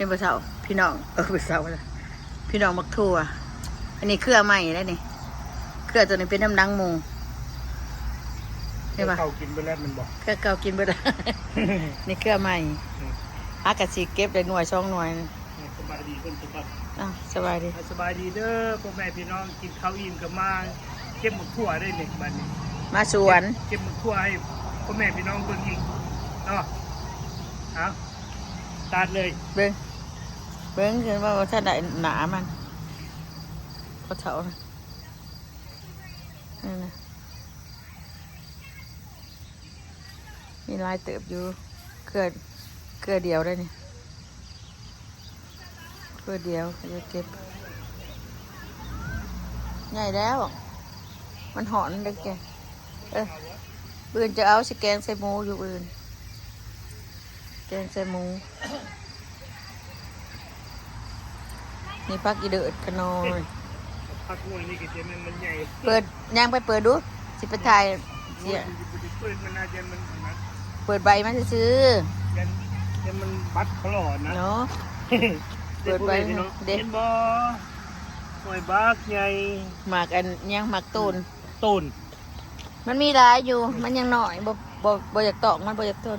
เป็นภาษาพี่น้องเออภาษาอะไรพี่น้องมักทั่วอันนี้เครือใหม่แล้วนี่เครือตัวนี้เป็นน้ำดังหมูใช่ปะเขากินไปแล้วมันบอกเครือเก่ากินไปได้นี่เครือใหม่อากาศสีเก็บได้หน่วยสองหน่วยสบายดีคนทุกคนอะสบายดีสบายดีเด้อพ่อแม่พี่น้องกินข้าวอิ่มกับมาเก็บหมกทั่วได้เนี่ยบัดนี้มาสวนเก็บหมกทั่วให้พ่อแม่พี่น้องเบิ่งอีกเนาะเอาตัดเลยเบิ้ง เบิ้งคือว่าถ้าได้หนามันก็เท่านะนี่นะมีลายเติบอยู่เครือเครือเดียวได้นี่เครือเดียวจะเก็บ ใหญ่แล้ว มันหอนเด็กแกเออปืนจะเอาสแกงใส่หมูอยู่ปืนแกงใส่หมู นี่พักอีเดือดกันหนอยพักงวยนี่ก็จะมันมันใหญ่เปิดย่างไปเปิดดูสิไปถ่ายเสียเปิดมันน่าจะมันนะเปิดใบมันซื้อยันยันมันบัดเขาหล่อนะๆเนาะเปิดไว้พี่น้องเด็กเห็นบ่หอยบักใหญ่หมากอันย่างหมากตูนต้นมันมีหลายอยู่ มันยังหน่อยบ่บ่บ่อยากตอกมันบ่อยากต้น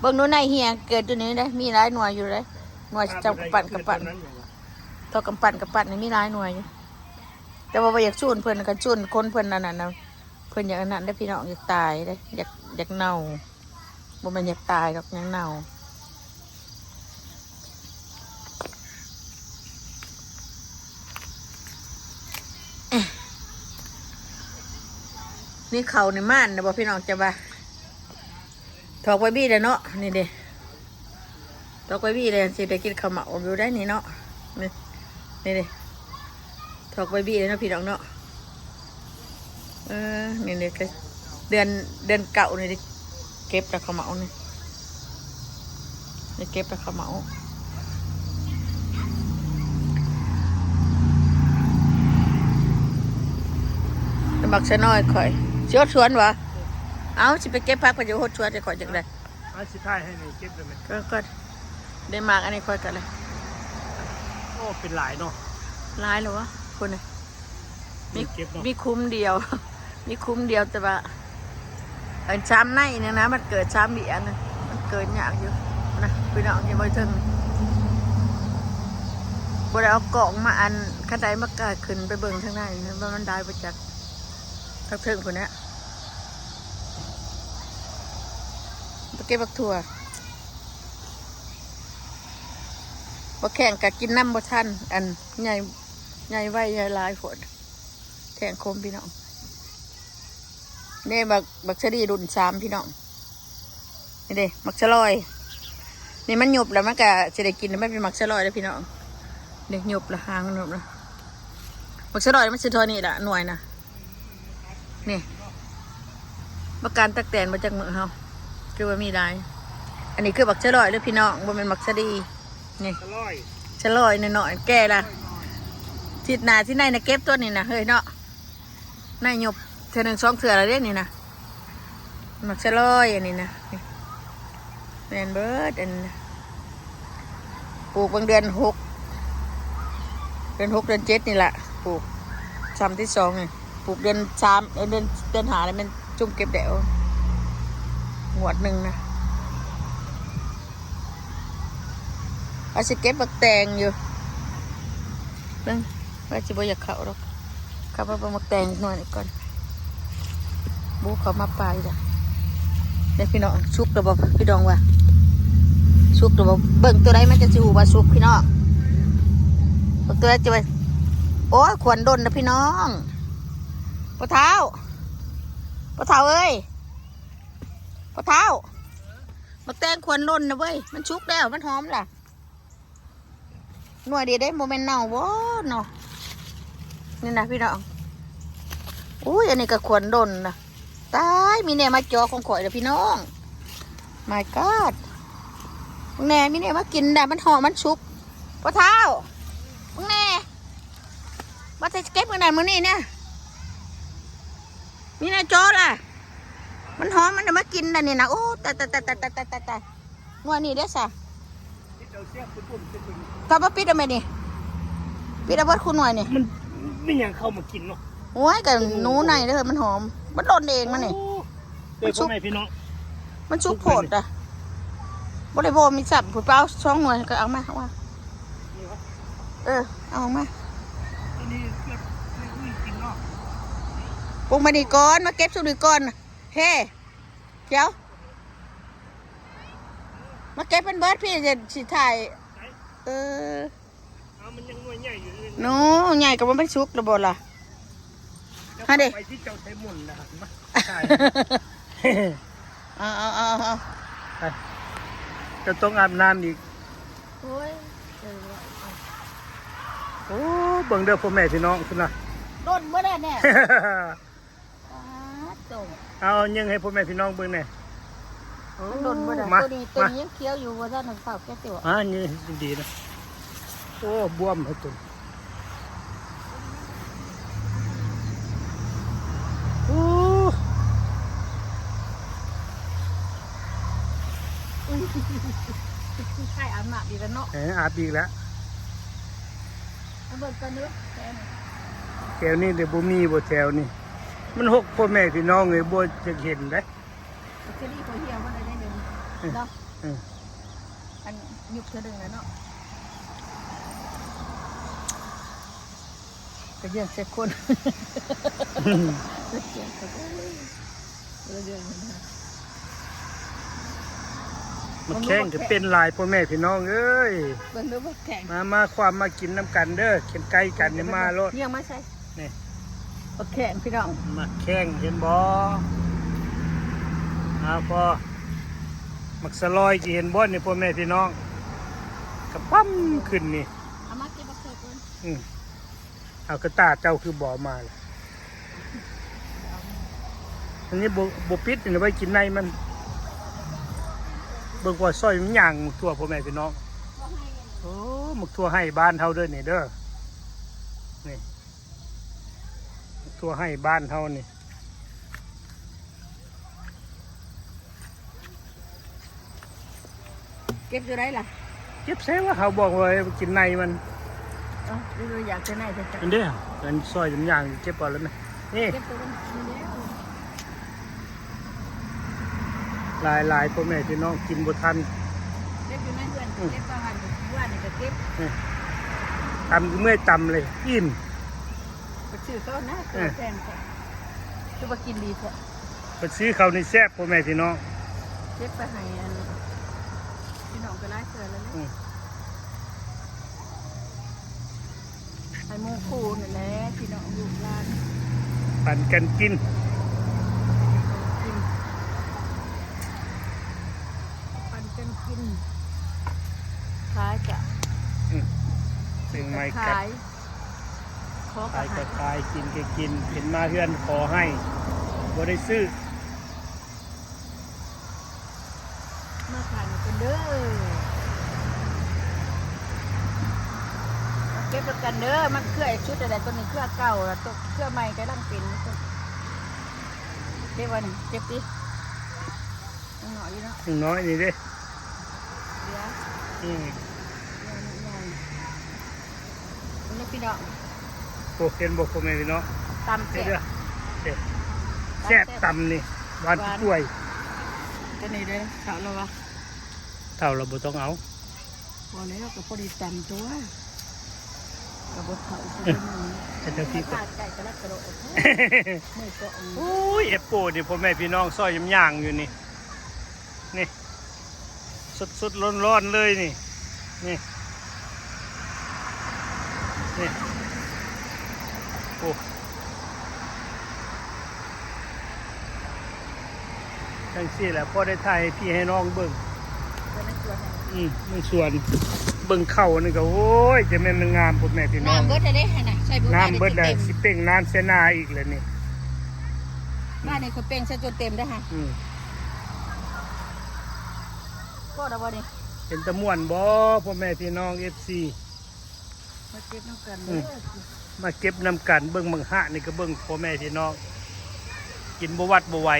เบิ่งดูในเฮียเกิดตัวนี้ได้มีหลายหน่วยอยู่เลยหน่วยจำกระปั่นกระปั่น ทอกำปั่นกระปั่นนี่มีหลายหน่วยอยู่แต่ว่าอยากชวนเพิ่นก็ชวนคนเพิ่นนั่นน่ะนะเพิ่นอยากอันนั้นได้พี่น้องอยากตายได้อยากอยากเน่าบ่ม่นอยากตายหรอกอยากเน่านี่เขาในม่านนะบอกพี่น้องจะว่าถอกไว้บี้เลยเนาะนี่เด้ถอกไว้บี้เลยสิได้กินข้าวเหมาอยู่ได้นี่เนาะ นี่นี่เด้ถอกไว้บี้เลยเนาะพี่น้องเนาะเออนี่เด้ก็เดือนเดือนเก่านี่เด้เก็บแต่ข้าวเหมานี่ได้เก็บแต่ข้าวเหมาลำบักซะน้อยข่อยสิฮดสวนวะเอาสิไปเก็บผักไปอยู่ฮดสวนจะข่อยจังไดอาสิท้ายให้นี่เก็บได้ไหมก็ก็ได้มากอันนี้ค่อยกันเลย โอ้เป็นหลายเนาะร้ายแล้ววะคุณน่ะมีเก็บเนาะมีคุ้มเดียว มีคุ้มเดียวแต่ว่าอันช้ำในเนี่ยนะ มันเกิดช้ำเบียนะมันเกิดยากอยู่นะพี่น้องยังไม่ถึงบ่ได้เอากล่องมาอันขันไดมากาขึ้นไปเบิ่งทางในนะว่ามันได้ประจักทักเทิงคนเนี้ยไปเก็บบักถั่ว บ่แข่งกับกินน้ำบ่ทันอันใหญ่ใหญ่ไว้ใหญ่ลายฝนแข่งคมพี่น้องนี่บักบักชะดีรุ่นสามพี่น้องนี่เด้มักชะลอย นี่มันหยบแล้วมันก็จะได้กินแล้วไม่เป็นมักชะลอยแล้วพี่น้องเด็กหยบละหางหยบละมักชะลอยมันสิเทอนี่ละหน่วยนะนี่ประการตักแตนมาจากเมืองเฮาคือว่ามีได้อันนี้คือบักชะลอยแล้วพี่น้องบ่แมันเป็นมักชะดี นี่อร่อยชะลอยหน่อยๆแก่ละทิศหนาที่ในนะเก็บตัวนี่นะเฮ้ยเนาะในหยบเธอหนึ่งสองเถื่ออะไรเด้นี่นะมักชะลอยอันนี้นะนี่แมนเบิร์ดอันนี้นะปลูกบางเดือนหกเดือนหกเดือนเจ็ดนี่แหละปลูกซ้ำที่สองนี่ปลูกเดือนสามเอ้ยเดือนเดือนหาเลยมันจุ่มเก็บแดวหวดหนึ่งนะ อาสิเก็บบักแตงอยู่เบิ่งว่าจะบอยากเข้าหรอกเข้ามาบักแตงหน่อยก่อนบูเขามาปลายจ้ะเดี๋ยวพี่น้องสุกระบบพี่น้องว่าสุกระบบเบิ่งตัวไหนมันจะสิหูว่าสุกพี่น้องตัวไหนจะไปโอ้ขวนดนนะพี่น้องปะเท้าปะเท้าเอ้ยปะเท้าบักแตงขวนดนนะเว้ยมันชุกแล้วมันหอมล่ะ หน่วยเดียได้โมเมนต์เน่าบ่เนาะนี่นะพี่น้องอุ้ยอันนี้ก็ควรดนนะตายมีเนี่ยมาจอของข่อยเด้อพี่น้อง my god มึงแน่มีเนี่ยมากินได้มันหอมมันชุบปะเท้ามึงแน่มาจะเก็บมือไหนมือนี่เนี่ยมีเนี่จอล่ะ มันหอมมันจะมากินได้นี่นะโอ้แตายตายตายตายตายตายตายหน่วยนี่เด้อสะ ถ้าบ่ปิดเอาไหมนี่ปิดเอาเบิดคุณหน่อยนี่มันไม่ยังเข้ามากินเนาะโอ้ยกับหนูในเด้อมันหอม มันหล่นเองมันนี่โอ้เดี๋ยวพ่อแม่พี่น้องมันชุกโผดอะบ่ได้บ่มีสับผู้เป้าช่องหน่วยก็เอามาเอามานี่วะเออ เอามาอันนี้เพื่อนไม่อุ้ยกินเนาะปรุงมานี่ก่อน มาเก็บสุดนี่ก่อน เฮ้เดี๋ยว มาเก็บเป็นเบิร์ดพี่จะสิถ่ายไหนเออเอามันยังหน่วยใหญ่อยู่เลยหนูใหญ่กับมันเป็นชุกระบดล่ะฮะเด็กไปที่เจ้าไทยมุนนะครับมาใช่เอาเอาเอาเอาไปจะต้องอาบน้ำอีกโอ้ยโอ้เบิ่งเด้อพ่อแม่พี่น้องคุณนะโดนเมื่อไรเนี่ยโดนเอายังให้พ่อแม่พี่น้องเบิ่งแหน่ โอ้โดนเมื่อไรมาตัวนี้ตัวมานี้ยังเคี้ยวอยู่ว่าท่านหนึ่งฝากแค่ตัวอ่านี่ดีนะโอ้บวมให้ตุนโอ้ใช่อาบน้ำดีแล้วเนาะแหมอาบอีกแล้วเอาเบิกกันเนื้อแค่นี้แถวนี้เดี๋ยวบ่มีบ่แถวนี่มันหกพ่อแม่พี่น้องเลยบ่จะเห็นได้จะรีบไปเหี่ยวมันได้หนึ่ง เนาะเอออันยุบเธอดึงแล้วเนาะก็เยอะเสียคนเสียคนเยอะๆนะมันแข่งก็เป็นหลายพ่อแม่พี่น้องเอ้ยเบิ่งดูว่าแข็งมามาความมากินน้ำกันเด้อเข็นไก่กันนี่มาโลดเนี่ยมาใช่นี่โอเคพี่น้องมาแข่งเห็นบ่เอาพอ มักสลอยกี่เห็นบ่นี่พ่อแม่พี่น้องกระปั้มขึ้นนี่เอามาเก็บบักเขือก่อนอืมเอากระตาเจ้าคือบ่อมาเลยอันนี้บ่บ่ปิดนี่ไว้กินในมัน เบิ่งว่าซอยมันย่างหมึกทั่วพ่อแม่พี่น้องโอ้หมึกทั่วให้บ้านเฮาเด้อนี่เด้อนี่หมึกทั่วให้บ้านเฮานี่ เก็บอยู่ได้ล่ะเจ็บแซ่ว่าเขาบอกว่าให้กินในมันเออดูๆอยากจะไหนจะจับอันเด้ออันซอยมันย่างเจ็บก่อนแล้วไหมนี่เก็บตัวมันกินแล้วหลายหลายพ่อแม่พี่น้องกินบ่ทันเก็บอยู่ในเพื่อนเก็บประมาณว่านี่ก็เก็บตำก็เมื่อยตำเลยอิ่มไปซื้อเขานะตัวแทนก็คือว่ากินดีเถอะไปซื้อเขาวในแซ่บพ่อแม่พี่น้องเก็บไปให้อัน พี่น้องก็ไล่เสือแล้วอืเนี่ยมไอ้หมูคูนี่แหละพี่น้องอยู่ร้านปั่นกันกิน กินปันกันกินขายกะซึ่งไม่กัดขายขอขายขายก็ขายกินก็กินเห็นมาเพื่อนขอให้บ่ได้ซื้อ มาขายหน่อยกัน เด้อมาเก็บประกันเด้อมันเครื่องชุดอะไรตัวนี้เครื่องเก่าแล้วตัวเครื่องใหม่ก็ลังเป็นตัวเก็บไวันเก็บดิยังหน่อยอยู่เนาะอย่างน้อยนี่เด้เดี๋ยวอืมใหญ่ๆนี่พี่น้องโปเห็นบอกพ่อแม่พี่น้องตำเด้เจ็อบเด้อเด้อแซ่บตำนี่หวานกล้วยตัวนี้เด้อเขาเราวะ เท่าเราบ่ต้องเอาพอแล้วก็พอดีตำตัวกับบดเขาอีกตัวหนึงแต่เจ้าพี่ก็ขาดไก่กระลักกระโดดมือก็อันโอ้ยเอฟโปนี่พ่อแม่พี่น้องซอยยำย่างอยู่นี่นี่สดสดร้อนร้อนๆเลยนี่นี่นี่โอ้จังสี่แหละพ่อได้ถ่ายให้พี่ให้น้องเบิ่งตัวนั้นตัวนั้น อืมมันส่วนเบิ่งเข้านี่ก็โอ้ยจะแม่นมันงามพ่อแม่พี่น้องน้ำเบิดจะได้ขนาดใส่บุญน้ำเบิดได้เต็มสิเป่งน้ำเสนาอีกเลยนี่บ้านนี้เขาเป่งใส่จนเต็มได้อค่ะอืมก็ได้บ่นี่เป็นตะม่วนบ่พ่อแม่พี่น้องเอฟซีมาเก็บน้ำกันอืเด้มอมาเก็บน้ำกันเบิ่งบังหะนี่ก็เบิ่งพ่อแม่พี่น้อง กินบ่วัดบ่ไหว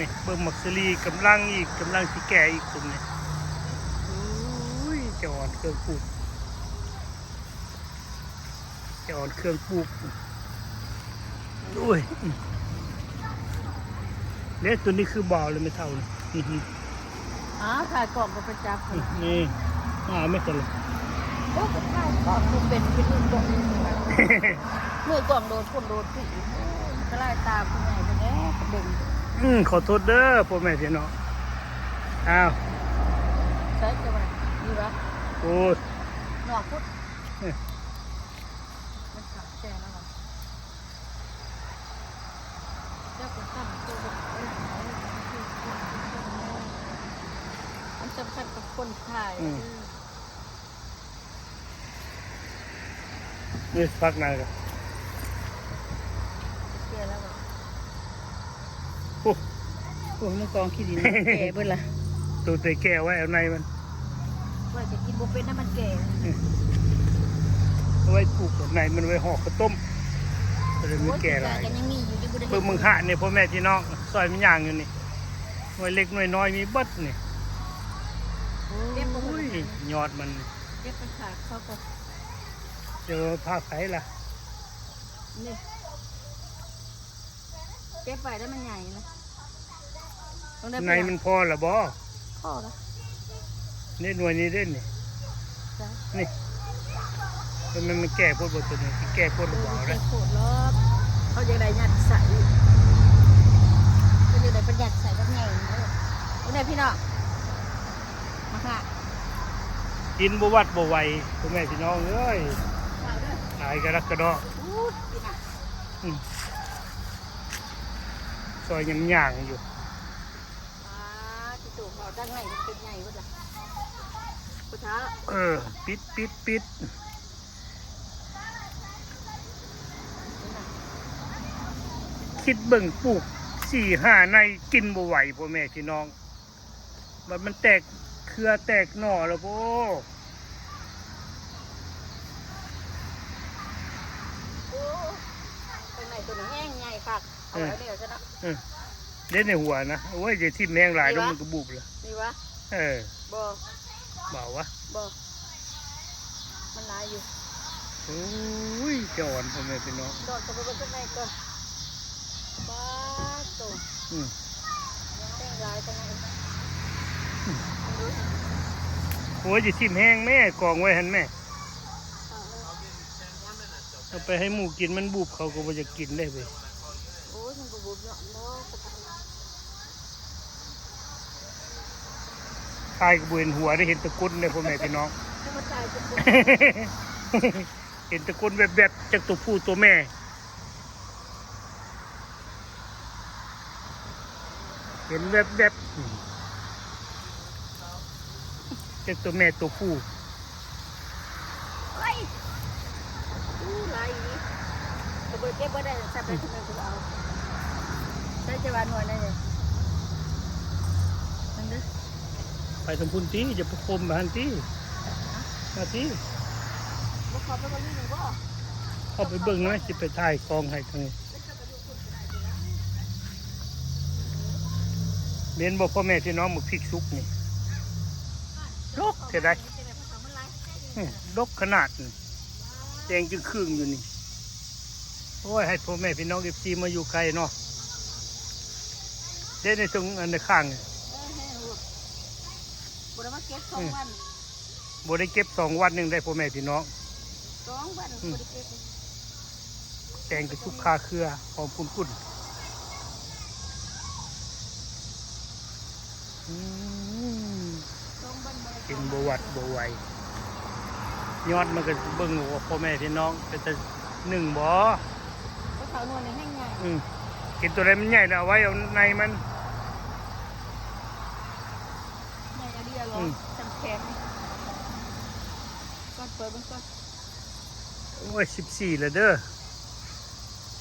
นี่เบิ่งมักสลีกำลังอีกกำลังสิแก่อีกซุมนี่โอ้เครื่องปลูกจะอ่อนเครื่องปลูกด้วยเนี่ยตัวนี้คือบ่อเลยไม่เท่าเลยอื้อหืออ๋อถ่ายกล่องก็ไปจับคนนี่มาไม่เป็นไรโอ้ก็ถ่ายกล่องกูเป็นเป็นมือกล่องมือกล่องโดนคนโดนผีก็ไล่ตามคุณใหญ่ไปแน่กระเด็น อืมขอโทษเด้อพ่อแม่พี่น้องอ้าวใช่จะมาดีวะโอ้ยหนวกพุดเอ้ยมันขาดแค่แล้วเหรอเจ้าคุณตั้งตัวแบบเอ้ยมันสำคัญกับคนถ่ายนี่พักหนายกัน แก่แล้วเหรอ โอ้ โอ้ยมันกองขี้ดินแก่เบิดละตัวเตะแก้วไว้เอาในมันว่าจะกินบุเป็นน้ำมันแก่เอาไว้ปลูกในมันไว้ห่อข้าวต้มก็เลยมีแก่หลายกันยังมีอยู่ที่บุได้เพิ่งมึงหะเนี่ยพ่อแม่พี่น้องซอยมันย่างอยู่นี่หน่วยเล็กหน่วยน้อยมีเบัดนี่เก็บอุ้ยยอดมันเก็บไปฝากเขาก็เจอผ้าไผ่ละนี่เก็บไปแล้วมันใหญ่นะ ต้องได้ในมันพอละบ่พ่อละนี่หน่วยนี้เด่นนี่จ้ะนี่มันมันมันแก่พวกบตัวนี้แก่พวกเอลูกอบ่าวเก็นะบโคตรรอบเขาจะได้ยัดใส่เขาจะได้ประหยัดใส่แบบใหญ่เลยต้องได้พี่น้องมาค่ะกินบ่วัดบ่ไหวพ่อแม่พี่น้องเอ้ยฝากด้วยตายกระดักกระดอกอู้พี่น่ะอืมซอยยังย่างอยู่อ่า ที่ตู่เขาตั้งไงมันเป็นใหญ่ก็จ้ะพุทธะเออ ปิดปิดปิดนี่น่ะคิดเบิ่งปลูกสี่ห้าในกินบ่ไหวพ่อแม่พี่น้องมันมันแตกเครือแตกหน่อแล้วโพโอ้ตั้งไหนตัวนี้แห้งใหญ่คักเอาไว้เดี๋ยวซะเนาะ เออเล่นในหัวนะโอ้ยจะทิ่มแมงหลายแล้วมันก็บุบเลยนี่วะเออบ่เบาวะบ่มันหลายอยู่โอ้ยจะอ่อนพ่อแม่พี่น้องดอดกับไปข้างในก่อนบ้าตัวอืมแห้งหลายตั้งไหนโอ้ยจะทิ่มแห้งแม่กองไว้หันแม่เอาไปให้หมูกินมันบุบเขาก็บ่จะกินได้เว้ยโอ้ยมันก็บุบเนาะบ่กระทะ ตายกระเบนหัวได้เห็นตะกรุดเลยพ่อแม่พี่น้องให้มันตายเป็นบุบเห็นตะกรุดแบบๆจากตัวผู้ตัวแม่เห็นแบบๆอืมจากตัวแม่ตัวผู้เฮ้ยอู้หลายอีกกระเบิดเก็บบ่ได้สับไปทำไมกูเอาใช้จะวานหน่วได้เลยมันเด้อ ไปทำพุ่นตีจะประคมมาหันตีมาตีบ่ขอไปบ่นี่หนึ่งบ่เข้าไปเบิ่งหน่อยสิไปถ่ายกองให้ทางเรียนบอกพ่อแม่พี่น้องมึกพริกซุกนี่ลกเท่าไดอื้อลกขนาดแดงจึงครึ่งอยู่นี่ โอ้ย ให้พ่อแม่พี่น้องเอฟซีมาอยู่ไกลเนาะเด่นในตรงอันในข้างนี่เออให้รู้ บ่ได้มาเก็บสองวันบ่ได้เก็บสองวันหนึ่งได้พ่อแม่พี่น้องสองวันบ่ได้เก็บเลยแตงกระชุกคาเครือหอมคุ้นคุ้นอืมสองวันบ่ได้กินบหวัดบไหวยอดมันก็เบิ่งว่าพ่อแม่พี่น้องก็จะหนึ่งบ่ก็เขาหน่วยในแห้งใหญ่อืมกินตัวใดมันใหญ่แล้วเอาไว้เอาในมัน ใหญ่อะเดียวเหรอ อืม จำแข็งก่อนเปิดมันก่อน โอ้ยสิบสี่แล้วเด้อ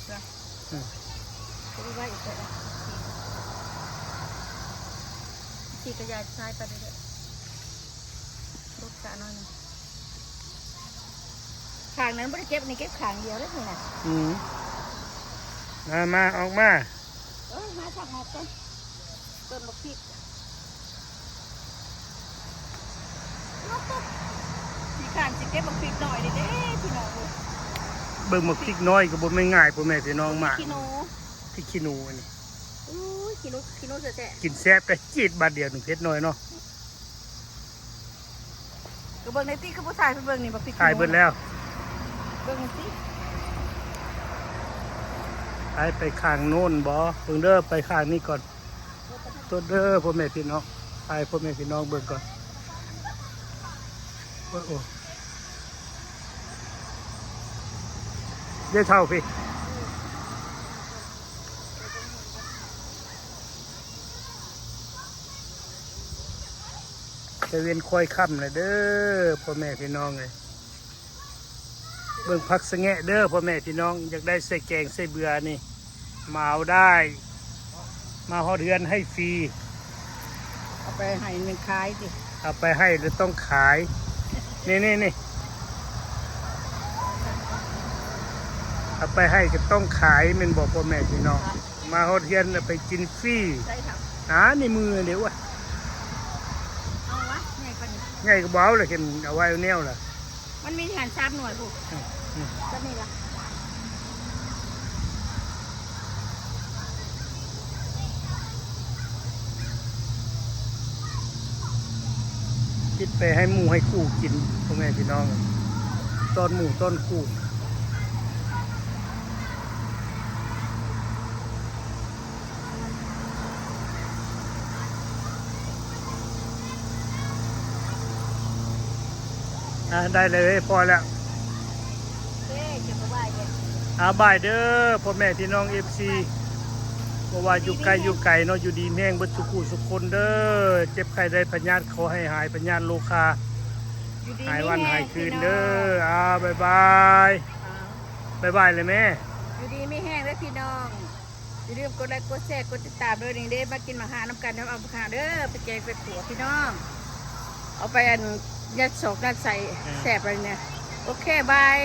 จะได้ไว้อีกแล้วขี่กระยายซ้ายไปเรื่อยๆลูกกะหน้อยหนึงขางนั้นไม่ได้เก็บนี่เก็บขางเดียวเลยนี่นะอืมมามาออกมาเอ้ยมาทางออกก่อนต้นบักพริกก็บบักพริกหน่อยดิเด้พี่น้อง เอ้ยเบิ่งหมกพริกน้อยก็บ่แม่นง่ายพ่อแม่พี่น้องมากขี้หนูพริกขี้หนูอันนี้อู้ยขี้หนูขี้หนูเสียแท้กินแซ่บแต่จีดบาทเดียวหนึ่งเพชรน้อยเนาะก็เบิ่งในตี้คือผู้ชายไปเบิ่งนี่บักพริกขี้หนูขายเบิดแล้วเบิ่งในตี้ขายไปข้างโน้นบ่เบิ่งเด้อไปข้างนี้ก่อนตัวเด้อพ่อแม่พี่น้องขายพ่อแม่พี่น้องเบิ่งก่อนโอ้โอ้ เดี๋ยวเท่าพี่จะเวียนคอยค่ำเลยเด้อพ่อแม่พี่น้องเลยเบิ่งพักสะแงะเด้อพ่อแม่พี่น้องอยากได้ใส่แกงใส่เบื่อนี่มาเอาได้ มาฮอดเดือนให้ฟรีเอาไปให้เงินขายสิเอาไปให้หรือต้องขาย นี่นี่นี่ เอาไปให้ก็ต้องขายแมันบอกพ่อแม่พี่น้องมาฮอดเดือนน่ะไปกินฟรีใช่ครับหาในมือเดี๋ยววะเอาวะใหญ่กว่านี้ง่ายก็เบเอาเลยเห็นเอาไว้เอาแนวล่ะมันมีหันซ้ำหน่วยผูกอืมอืมจะมีละคิดไปให้หมูให้คู่กินพ่อแม่พี่น้อง ต้นหมูต้นคู่ อะได้เลยพอแล้วเด้เก็บมาไว้เด้อาบายเด้อพ่อแม่พี่น้องเอฟซีเพราะว่าอยู่ไกลอยู่ไกลเนาะอยู่ดีแม่งเบิดสุขุสุขคนเด้อเจ็บไข้ได้ปัญญาตเขาให้หายปัญญาตโลคาอยู่ดีหายวันมีแรงหายคืนพี่เด้อองอ่าบายบายอ้าวบายบายเลยแม่อยู่ดีไม่แห้งเด้อพี่น้องอย่าลืมกดไลค์กดแชร์กดติดตามด้วยนี่เด้มากินมาหาน้ำกันน้ำเอาไปหาเด้อไปแกงไปขัวพี่น้อง เอาไปอันยัดศอกยัดใส่แสบอะไรเนี่ย โอเค บาย